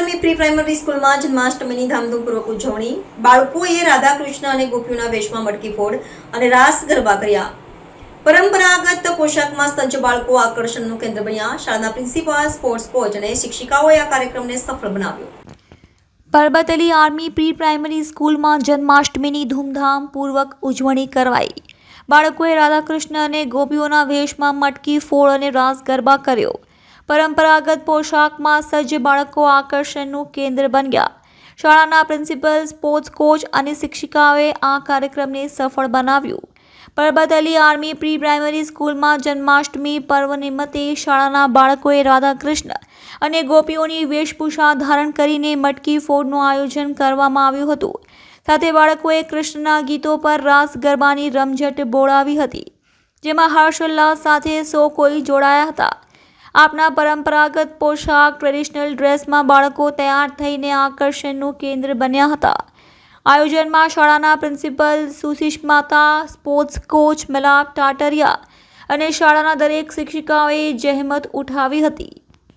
Army pre primary સ્કૂલમાં જન્માષ્ટમીની ધામધૂમપૂર્વક ઉજવણી. બાળકોએ રાધાકૃષ્ણ અને ગોપીઓના વેશમાં મટકી ફોડ અને રાસ ગરબા કર્યા. પરંપરાગત પોશાકમાં સજ્જ બાળકો આકર્ષણનું કેન્દ્ર બન્યા. શાળાના પ્રિન્સિપાલ, સ્પોર્ટ્સ કોચ અને શિક્ષિકાઓએ આ કાર્યક્રમને સફળ બનાવ્યો. Parbat Ali army pre primary સ્કૂલમાં જન્માષ્ટમીની ધૂમધામપૂર્વક ઉજવણી કરવાઈ. બાળકોએ રાધાકૃષ્ણ અને ગોપીઓના વેશમાં મટકી ફોડ અને રાસ ગરબા કર્યો. પરંપરાગત પોશાકમાં સજ્જ બાળકો આકર્ષણનું કેન્દ્ર બન્યા. શાળાના પ્રિન્સિપલ, સ્પોર્ટ્સ કોચ અને શિક્ષિકાઓએ આ કાર્યક્રમને સફળ બનાવ્યું. Parbat Ali army pre primary સ્કૂલમાં જન્માષ્ટમી પર્વ નિમિત્તે શાળાના બાળકોએ રાધાકૃષ્ણ અને ગોપીઓની વેશભૂષા ધારણ કરીને મટકી ફોડનું આયોજન કરવામાં આવ્યું હતું. સાથે બાળકોએ કૃષ્ણના ગીતો પર રાસ ગરબાની રમઝટ બોળાવી હતી, જેમાં હર્ષોલ્લાસ સાથે સૌ કોઈ જોડાયા હતા. આપના પરંપરાગત પોશાક ટ્રેડિશનલ ડ્રેસમાં બાળકો તૈયાર થઈને આકર્ષણનું કેન્દ્ર બન્યા હતા. આયોજનમાં શાળાના principal સુશિષ્માતા sports coach Milap Tataria અને શાળાના દરેક શિક્ષિકાઓએ જહેમત ઉઠાવી હતી.